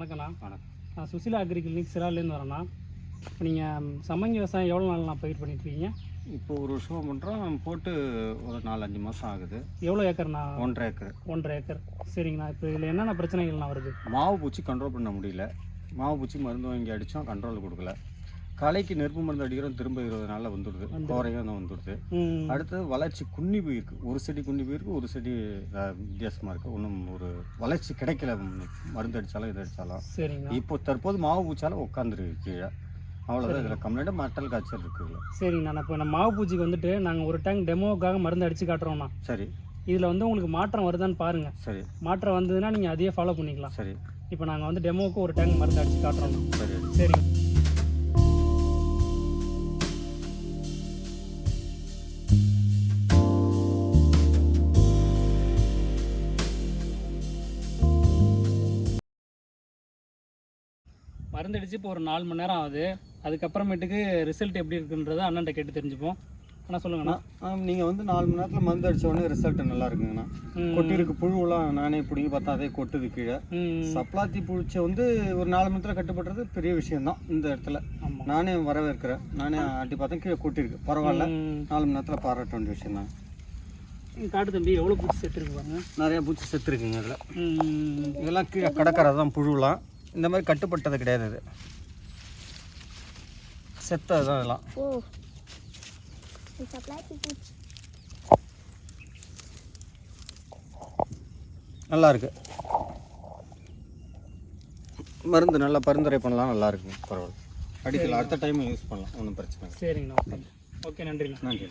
வணக்கண்ணா வணக்கம் நான் சுசிலா அக்ரி கிளினிக் சிறாலேருந்து வரேண்ணா. இப்போ நீங்கள் சம்மங்கி விவசாயம் எவ்வளோ நாள் நான் பயிர் பண்ணிட்டுருக்கீங்க இப்போ ஒரு வருஷமாக பண்ணுறோம் போட்டு ஒரு நாலு அஞ்சு மாதம் ஆகுது. எவ்வளோ ஏக்கர்ண்ணா ஒன்றரை ஏக்கர். ஒன்றரை ஏக்கர். சரிங்கண்ணா. இப்போ இதில் என்னென்ன பிரச்சனைகள்ண்ணா வருது? மாவு பூச்சி கண்ட்ரோல் பண்ண முடியல. மாவு பூச்சி மருந்து வாங்கி அடித்தோம் கண்ட்ரோல் கொடுக்கல. களைக்கு நெருப்பு மருந்து அடிக்கிறோம் திரும்ப இருபது நாளில் வந்துடுது. கோரையும் தான் வந்துடுது. அடுத்தது வளர்ச்சி குன்னி போயிருக்கு. ஒரு செடி குன்னி போயிருக்கு ஒரு செடி அஹ், வித்தியாசமா இருக்குது ஒன்றும் ஒரு வளர்ச்சி கிடைக்கல. மருந்து அடித்தாலும் இது அடித்தாலும் இப்போ தற்போது மாவு பூச்சால உட்காந்துருக்கு கீழே. அவ்வளோதான் இதில் கம்ப்ளீட்டாக மட்டல் காய்ச்சல் இருக்குல்ல சரிங்கண்ணா இப்போ நம்ம மாவு பூச்சிக்கு வந்துட்டு நாங்கள் ஒரு டேங்க் டெமோவுக்காக மருந்து அடித்து காட்டுறோம்ண்ணா சரி. இதில் வந்து உங்களுக்கு மாற்றம் வருதான்னு பாருங்கள் சரி. மாற்றம் வந்ததுன்னா நீங்கள் அதையே ஃபாலோ பண்ணிக்கலாம். சரி. இப்போ நாங்கள் வந்து டெமோவுக்கு ஒரு டேங்க் மருந்து அடித்து காட்டுறோம்ண்ணா சரி. சரிங்க. மருந்து அடிச்சு இப்போ ஒரு நாலு மணி நேரம் ஆகுது. அதுக்கப்புறமேட்டுக்கு ரிசல்ட் எப்படி இருக்குன்றதை அண்ணன்ட்ட கேட்டு தெரிஞ்சுப்போம். அண்ணா சொல்லுங்கண்ணா. நீங்கள் வந்து நாலு மணி நேரத்தில் மருந்து அடிச்ச உடனே ரிசல்ட் நல்லா இருக்குங்கண்ணா. கொட்டிருக்கு புழுவெல்லாம் நானே பிடிங்கி பார்த்தா அதே கொட்டுது கீழே. சப்ளாத்தி புழுச்சை வந்து ஒரு நாலு மணி நேரத்தில் கட்டுப்படுறது பெரிய விஷயம்தான் இந்த இடத்துல. நானே வரவேற்கிறேன். நானே ஆட்டி பார்த்தேன் கீழே கொட்டிருக்கு. பரவாயில்ல. நாலு மணி நேரத்தில் பாராட்ட வேண்டிய விஷயம் தான் காட்டு தம்பி எவ்வளோ பூச்சி செத்துருக்கு பாருங்க. நிறைய பூச்சி செத்துருக்குங்க இதில். ம். இதெல்லாம் கீழே கடற்கரை தான் புழுலாம் இந்த மாதிரி கட்டுப்பட்டது கிடையாது இது செத்தது தான் இதெல்லாம். நல்லா இருக்கு. மருந்து நல்லா பரிந்துரை பண்ணலாம் நல்லா இருக்கு. பரவாயில்ல. அடிக்கலாம் அடுத்த டைம் யூஸ் பண்ணலாம். ஒன்றும் பிரச்சனை இல்லை. சரிங்கண்ணா. ஓகே ஓகே நன்றிண்ணா. நன்றி